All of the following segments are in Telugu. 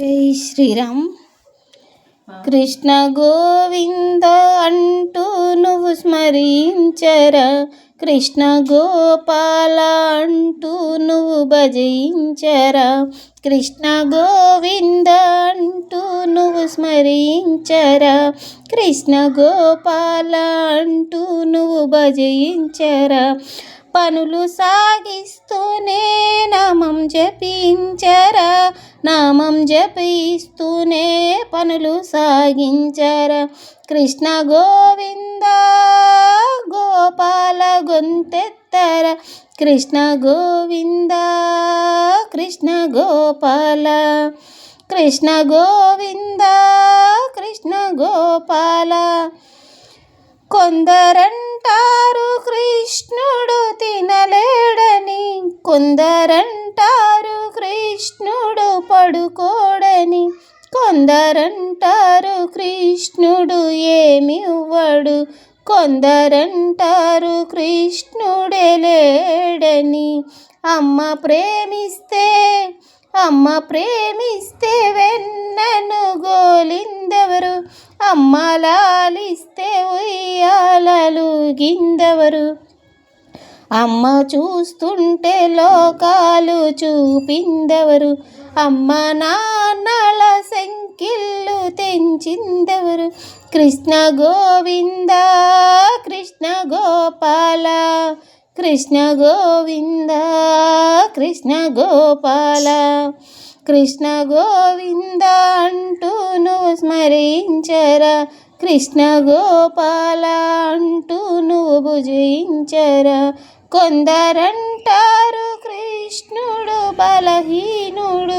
జై శ్రీరామ్. కృష్ణ గోవింద అంటూ నువ్వు స్మరించరా. కృష్ణ గోపాల అంటూ నువ్వు భజించరా. కృష్ణ గోవింద అంటూ నువ్వు స్మరించరా. కృష్ణ గోపాల అంటూ నువ్వు భజించరా. పనులు సాగిస్తూనే నామం జపించరా. నామం జపిస్తూనే పనులు సాగించరా. కృష్ణ గోవింద గోపాల గొంతెత్తర. కృష్ణ గోవింద కృష్ణ గోపాల. కృష్ణ గోవింద కృష్ణ గోపాల. కొందరంటారు కృష్ణుడు తినలేడని కొందరం కృష్ణుడు ఏమివ్వడు? కొందరంటారు కృష్ణుడే లేడని. అమ్మ ప్రేమిస్తే అమ్మ ప్రేమిస్తే వెన్నను గోలిందెవరు? అమ్మ లాలిస్తే ఉయ్యాలలు గిందెవరు? అమ్మ చూస్తుంటే లోకాలు చూపిందెవరు? అమ్మ నాన్నల సంకిళ్ళు తెంచిందెవరు? కృష్ణ గోవింద కృష్ణ గోపాల కృష్ణ గోవింద కృష్ణ గోపాల. కృష్ణ గోవింద అంటూ నువ్వు స్మరించరా? కృష్ణ గోపాల అంటూ నువ్వు భుజించరా? కొందరంటారు కృష్ణుడు బలహీనుడు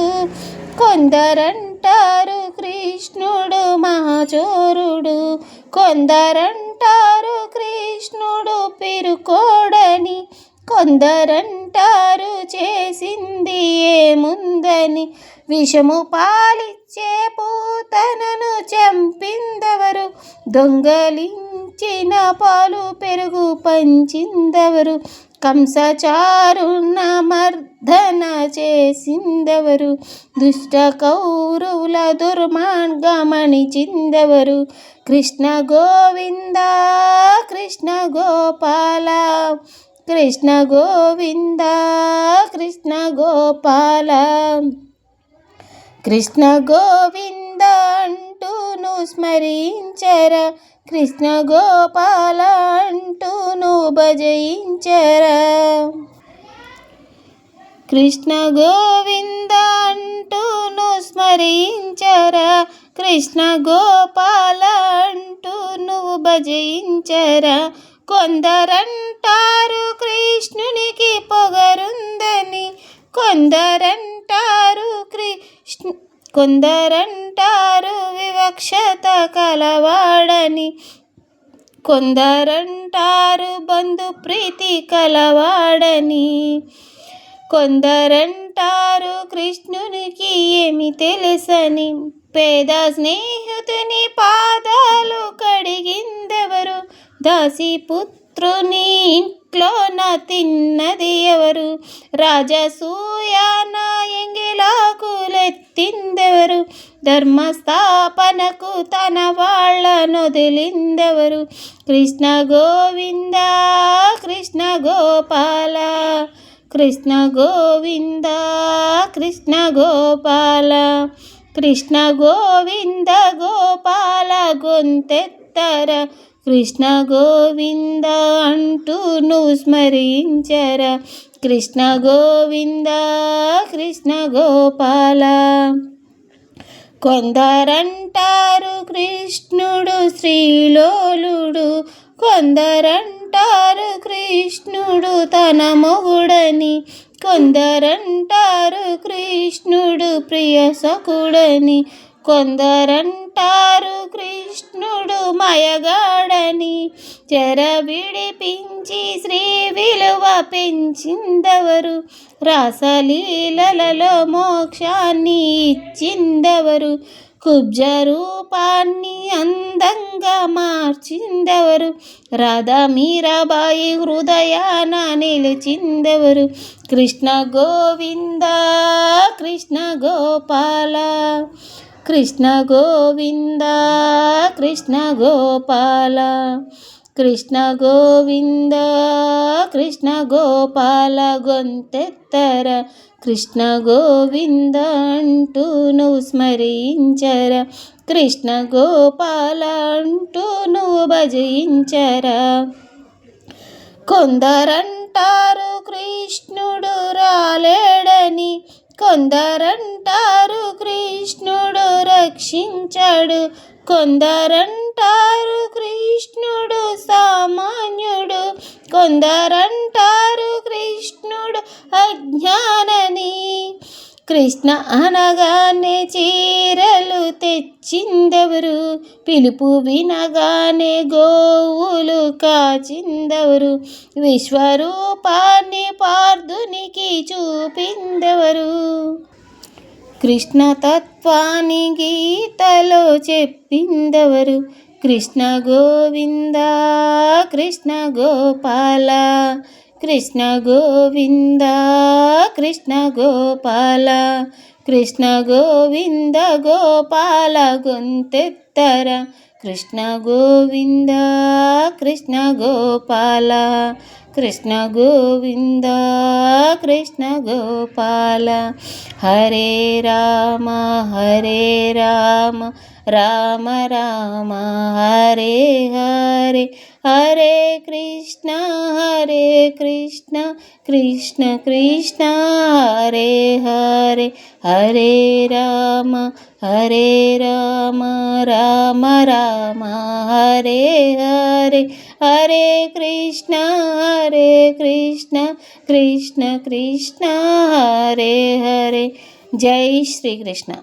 కొందరంటారు కృష్ణుడు మహాచోరుడు కొందరంటారు కృష్ణుడు పిరుకోడని. కొందరంటారు చేసింది ఏముందని. విషము పాలిచ్చే పూతనను చంపిందెవరు. దొంగలించిన పాలు పెరుగు పంచిందెవరు. కంసచారుణ మర్దన చేసిందెవరు? దుష్ట కౌరవుల దుర్మార్గమణిచిందెవరు కృష్ణ గోవింద కృష్ణ గోపాల కృష్ణ గోవింద కృష్ణ గోపాల. కృష్ణ గోవింద అంటూను స్మరించర? కృష్ణ గోపాల భజయించరా. కృష్ణ గోవింద అంటూను స్మరించరా. కృష్ణ గోపాల అంటూ నువ్వు భజయించరా. కొందరంటారు కృష్ణునికి పొగరుందని. కొందరంటారు కృష్ణ కొందరంటారు వివక్షత కలవాడని. కొందరంటారు బంధు ప్రీతి కలవాడని. కొందరంటారు కృష్ణునికి ఏమి తెలుసని. పేద స్నేహితుని పాదాలు కడిగిందెవరు? దాసిపుత్రుని ఇంట్లోన తిన్నది ఎవరు? రాజసూయాన ఎంగిలాకు ధర్మస్థాపనకు తన వాళ్ళను వదిలిందెవరు? కృష్ణ గోవింద కృష్ణ గోపాల కృష్ణ గోవింద కృష్ణ గోపాల కృష్ణ గోవింద గోపాల గొంతెత్తర కృష్ణ గోవింద అంటూ నువ్వు స్మరించరా కృష్ణ గోవింద కృష్ణ గోపాల. కొందరంటారు కృష్ణుడు శ్రీలోలుడు కొందరంటారు కృష్ణుడు తన మొగుడని కొందరంటారు కృష్ణుడు ప్రియసకుడని కొందరంటారు కృష్ణుడు మయగాడని చెర విడిపించి శ్రీ విలువ పెంచిందెవరు? రాసలీలలో మోక్షాన్ని ఇచ్చిందెవరు? కుబ్జ రూపాన్ని అందంగా మార్చిందెవరు? రాధా మీరాబాయి హృదయాన నిలిచిందెవరు? కృష్ణ గోవింద కృష్ణ గోపాల కృష్ణ గోవింద కృష్ణ గోపాల కృష్ణ గోవింద కృష్ణ గోపాల గొంతెత్తర కృష్ణ గోవింద అంటూ నువ్వు స్మరించరా కృష్ణ గోపాల అంటూ నువ్వు భజించరా. కొందరంటారు కృష్ణుడు రాలేడని కొందరంటారు కృష్ణుడు రక్షించాడు. కొందరంటారు కృష్ణుడు సామాన్యుడు. కొందరంటారు కృష్ణుడు అజ్ఞానని. కృష్ణ అనగానే చీరలు తెచ్చిందెవరు? పిలుపు వినగానే గోవులు కాచిందెవరు? విశ్వరూపాన్ని పార్థునికి చూపిందెవరు? కృష్ణ తత్వాన్ని గీతలో చెప్పిందెవరు? కృష్ణ గోవింద కృష్ణ గోపాల కృష్ణ గోవింద కృష్ణ గోపాల కృష్ణ గోవింద గోపాల గొంతెత్తర? కృష్ణ గోవింద కృష్ణ గోపాల కృష్ణ గోవింద కృష్ణ గోపాల. హరే రామ హరే రామ రామ రామ హరే హరే. హరే కృష్ణ హరే కృష్ణ కృష్ణ కృష్ణ హరే హరే హరే రామ హరే రామ రామ రామ హరే హరే హరే కృష్ణ హరే కృష్ణ కృష్ణ కృష్ణ హరే హరే జై శ్రీకృష్ణ